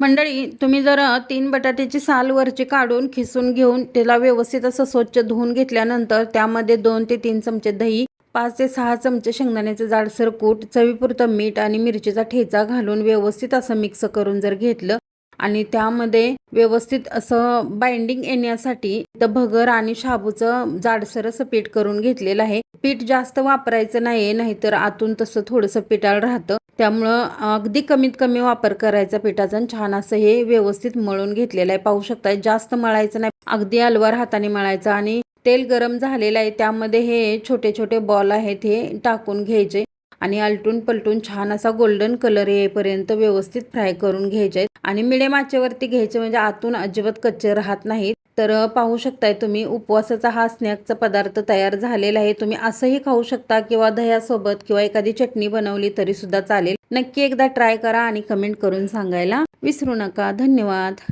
मंडळी तुम्ही जर तीन बटाट्याची साल वरची काढून खिसून घेऊन त्याला व्यवस्थित असं स्वच्छ धुवून घेतल्यानंतर त्यामध्ये दोन ते तीन चमचे दही पाच ते सहा चमचे शेंगदाण्याचे जाडसर कूट चवीपुरतं मीठ आणि मिरचीचा ठेचा घालून व्यवस्थित असं मिक्स करून जर घेतलं आणि त्यामध्ये व्यवस्थित असं बाइंडिंग येण्यासाठी तर भगर आणि शाबूचं जाडसर असं पीठ करून घेतलेलं आहे. पीठ जास्त वापरायचं नाही नाहीतर आतून तसं थोडंसं पिटाळ राहतं. त्यामुळं अगदी कमीत कमी वापर करायचा पिठाचा आणि छान असं हे व्यवस्थित मळून घेतलेलं आहे. पाहू शकताय जास्त मळायचं नाही. अगदी अलवार हाताने मळायचं आणि तेल गरम झालेलं आहे. त्यामध्ये हे छोटे छोटे बॉल आहेत हे टाकून घ्यायचे आणि आलटून पलटून छान असा गोल्डन कलर येईपर्यंत व्यवस्थित फ्राय करून घ्यायचे. आणि मिडियम आचेवरती घ्यायचे म्हणजे आतून अजिबात कच्चे राहत नाहीत. तर पाहू शकताय तुम्ही उपवासाचा हा स्नॅकचा पदार्थ तयार झालेला आहे. तुम्ही असंही खाऊ शकता किंवा दह्यासोबत किंवा एखादी चटणी बनवली तरी सुद्धा चालेल. नक्की एकदा ट्राय करा आणि कमेंट करून सांगायला विसरू नका. धन्यवाद.